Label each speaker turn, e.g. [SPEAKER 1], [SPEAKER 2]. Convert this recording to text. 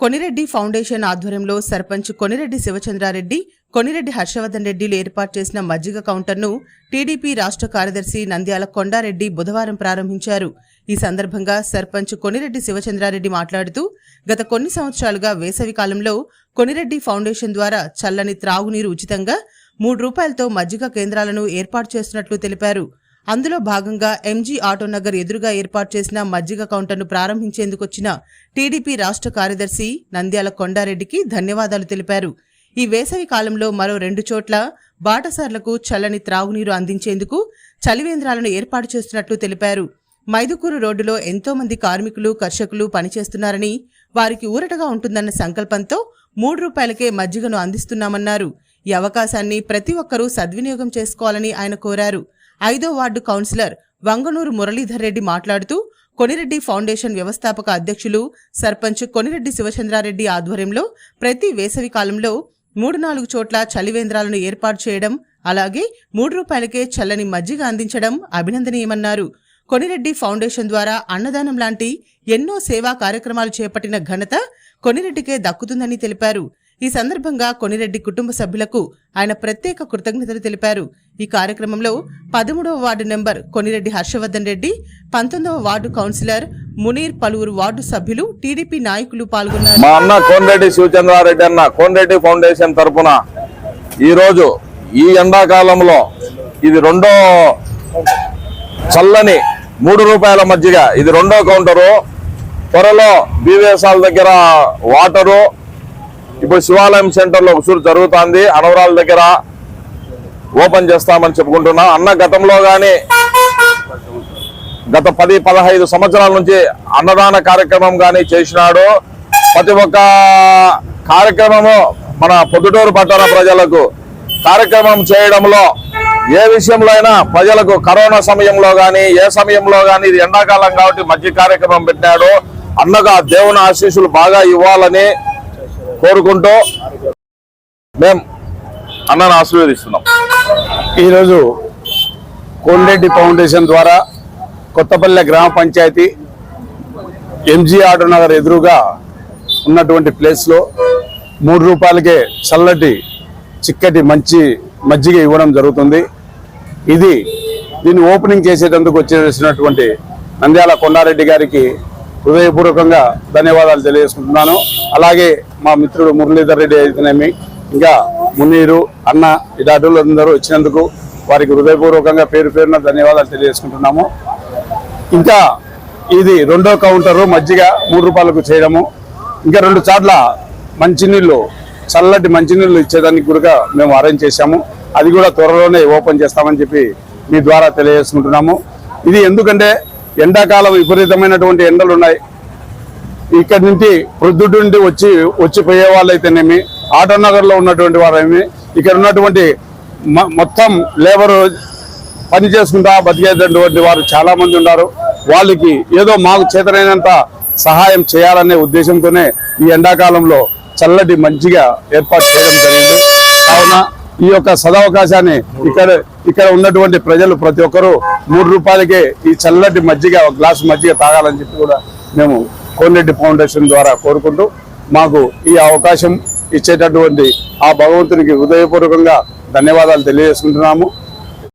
[SPEAKER 1] Konireddy foundation ఆధ్వర్యంలో సర్పంచ్ కొనిరెడ్డి శివచంద్రారెడ్డి కొనిరెడ్డి హర్షవర్ధన్ రెడ్డిలు ఏర్పాటు చేసిన మజ్జిగ కౌంటర్ను టీడీపీ రాష్ట్ర కార్యదర్శి నంద్యాల కొండారెడ్డి బుధవారం ప్రారంభించారు. ఈ సందర్భంగా సర్పంచ్ కొనిరెడ్డి శివచంద్రారెడ్డి మాట్లాడుతూ గత కొన్ని సంవత్సరాలుగా వేసవి కాలంలో కొనిరెడ్డి ఫౌండేషన్ ద్వారా చల్లని త్రాగునీరు ఉచితంగా మూడు రూపాయలతో మజ్జిగ కేంద్రాలను ఏర్పాటు చేస్తున్నట్లు తెలిపారు. అందులో భాగంగా ఎంజీ ఆటోనగర్ ఎదురుగా ఏర్పాటు చేసిన మజ్జిగ కౌంటర్ను ప్రారంభించేందుకొచ్చిన టీడీపీ రాష్ట్ర కార్యదర్శి నంద్యాల కొండారెడ్డికి ధన్యవాదాలు తెలిపారు. ఈ వేసవి కాలంలో మరో రెండు చోట్ల బాటసార్లకు చల్లని త్రాగునీరు అందించేందుకు చలివేంద్రాలను ఏర్పాటు చేస్తున్నట్లు తెలిపారు. మైదుకూరు రోడ్డులో ఎంతో మంది కార్మికులు కర్షకులు పనిచేస్తున్నారని వారికి ఊరటగా ఉంటుందన్న సంకల్పంతో మూడు రూపాయలకే మజ్జిగను అందిస్తున్నామన్నారు. ఈ అవకాశాన్ని ప్రతి ఒక్కరూ సద్వినియోగం చేసుకోవాలని ఆయన కోరారు. ఐదో వార్డు కౌన్సిలర్ వంగనూరు మురళీధర్ రెడ్డి మాట్లాడుతూ కొనిరెడ్డి ఫౌండేషన్ వ్యవస్థాపక అధ్యక్షులు సర్పంచ్ కొనిరెడ్డి శివచంద్రారెడ్డి ఆధ్వర్యంలో ప్రతి వేసవి కాలంలో మూడు నాలుగు చోట్ల చలివేంద్రాలను ఏర్పాటు చేయడం అలాగే మూడు రూపాయలకే చల్లని మజ్జిగ అందించడం అభినందనీయమన్నారు. కొనిరెడ్డి ఫౌండేషన్ ద్వారా అన్నదానం లాంటి ఎన్నో సేవా కార్యక్రమాలు చేపట్టిన ఘనత కొనిరెడ్డికే దక్కుతుందని తెలిపారు. ఈ సందర్భంగా కొనిరెడ్డి కుటుంబ సభ్యులకు ఆయన ప్రత్యేక కృతజ్ఞతలు తెలిపారు. ఈ కార్యక్రమంలో పదమూడవ వార్డు నెంబర్ కొనిరెడ్డి హర్షవర్ధన్ రెడ్డి పంతొమ్మిదవ వార్డు కౌన్సిలర్ మునీర్ పలువురు వార్డు సభ్యులు టీడీపీ నాయకులు పాల్గొన్నారు.
[SPEAKER 2] మా అన్న కోన్రెడ్డి శివచంద్రారెడ్డి అన్న కోన్రెడ్డి ఫౌండేషన్ తరపున ఈరోజు ఈ ఎండాకాలంలో ఇది రెండో చల్లని మూడు రూపాయల మధ్యగా ఇది రెండో కౌంటరు. త్వరలో బీవేసాల దగ్గర వాటరు ఇప్పుడు శివాలయం సెంటర్లో ఒక సూరు జరుగుతుంది. అనవరాల దగ్గర ఓపెన్ చేస్తామని చెప్పుకుంటున్నాం. అన్న గతంలో కానీ గత పది పదహైదు సంవత్సరాల నుంచి అన్నదాన కార్యక్రమం కానీ చేసినాడు. ప్రతి ఒక్క కార్యక్రమము మన పొద్దుటూరు పట్టణ ప్రజలకు కార్యక్రమం చేయడంలో ఏ విషయంలో అయినా ప్రజలకు కరోనా సమయంలో కానీ ఏ సమయంలో కానీ ఇది ఎండాకాలం కాబట్టి మంచి కార్యక్రమం పెట్టాడు అన్నగా దేవుని ఆశీస్సులు బాగా ఇవ్వాలని కోరుకుంటూ మేము అన్నను ఆశీర్వదిస్తున్నాం.
[SPEAKER 3] ఈరోజు కోన్రెడ్డి ఫౌండేషన్ ద్వారా కొత్తపల్లె గ్రామ పంచాయతీ ఎంజీ ఆటో నగర్ ఎదురుగా ఉన్నటువంటి ప్లేస్లో మూడు రూపాయలకే చల్లటి చిక్కటి మంచి మజ్జిగ ఇవ్వడం జరుగుతుంది. ఇది దీన్ని ఓపెనింగ్ చేసేటందుకు వచ్చేసినటువంటి నంద్యాల కొండారెడ్డి గారికి హృదయపూర్వకంగా ధన్యవాదాలు తెలియజేసుకుంటున్నాను. అలాగే మా మిత్రుడు మురళీధర్ రెడ్డి అయితేనేమి ఇంకా మున్నీరు అన్న ఇలాంటి అందరూ వచ్చినందుకు వారికి హృదయపూర్వకంగా పేరు పేరున ధన్యవాదాలు తెలియజేసుకుంటున్నాము. ఇంకా ఇది రెండో కౌంటరు మజ్జిగ మూడు రూపాయలకు చేయడము. ఇంకా రెండు చాట్ల మంచినీళ్ళు చల్లటి మంచినీళ్ళు ఇచ్చేదానికి కూడా మేము అరేంజ్ చేశాము. అది కూడా త్వరలోనే ఓపెన్ చేస్తామని చెప్పి మీ ద్వారా తెలియజేసుకుంటున్నాము. ఇది ఎందుకంటే ఎండాకాలం విపరీతమైనటువంటి ఎండలు ఉన్నాయి ఇక్కడి నుంచి ప్రొద్దుటి నుండి వచ్చి వచ్చిపోయే వాళ్ళు అయితేనేమి ఆటో నగర్లో ఉన్నటువంటి వారేమి ఇక్కడ ఉన్నటువంటి మ- మొత్తం లేబరు పని చేసుకుంటా బతికేటటువంటి వారు చాలామంది ఉన్నారు. వాళ్ళకి ఏదో మాకు చేతనైనంత సహాయం చేయాలనే ఉద్దేశంతోనే ఈ ఎండాకాలంలో చల్లటి మంచిగా ఏర్పాటు చేయడం జరిగింది. కావున ఈ యొక్క సదవకాశాన్ని ఇక్కడ ఇక్కడ ఉన్నటువంటి ప్రజలు ప్రతి ఒక్కరూ మూడు రూపాయలకే ఈ చల్లటి మజ్జిగ ఒక గ్లాసు మజ్జిగ తాగాలని చెప్పి కూడా మేము కోనరెడ్డి ఫౌండేషన్ ద్వారా కోరుకుంటూ మాకు ఈ అవకాశం ఇచ్చేటటువంటి ఆ భగవంతునికి హృదయపూర్వకంగా ధన్యవాదాలు తెలియజేసుకుంటున్నాము.